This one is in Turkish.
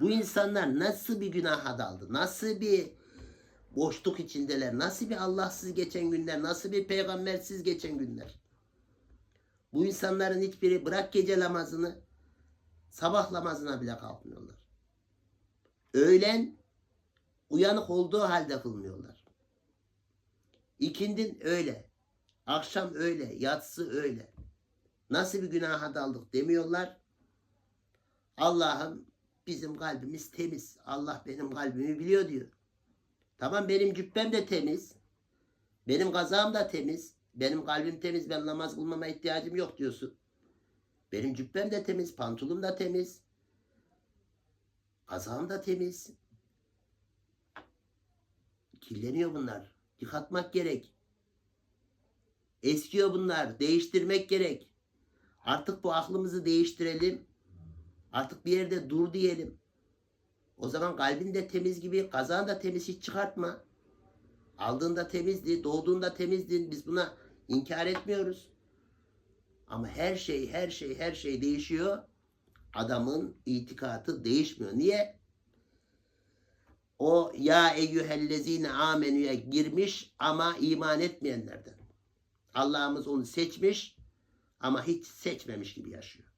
Bu insanlar nasıl bir günaha daldı? Nasıl bir boşluk içindeler? Nasıl bir Allahsız geçen günler? Nasıl bir peygambersiz geçen günler? Bu insanların hiçbiri bırak gece namazını sabah namazına bile kalkmıyorlar. Öğlen uyanık olduğu halde kılmıyorlar. İkindin öyle. Akşam öyle. Yatsı öyle. Nasıl bir günaha daldık demiyorlar. Allah'ım bizim kalbimiz temiz. Allah benim kalbimi biliyor diyor. Tamam benim cübbem de temiz. Benim kazağım da temiz. Benim kalbim temiz. Ben namaz kılmama ihtiyacım yok diyorsun. Benim cübbem de temiz. Pantolum da temiz. Kazağım da temiz. Kirleniyor bunlar. Yıkatmak gerek. Eskiyor bunlar. Değiştirmek gerek. Artık bu aklımızı değiştirelim. Artık bir yerde dur diyelim. O zaman kalbin de temiz gibi, kazan da temiz hiç çıkartma. Aldığında temizdi, doğduğunda temizdin. Biz buna inkar etmiyoruz. Ama her şey, her şey, her şey değişiyor. Adamın itikatı değişmiyor. Niye? O ya eyyühellezine amenüye girmiş ama iman etmeyenlerden. Allah'ımız onu seçmiş ama hiç seçmemiş gibi yaşıyor.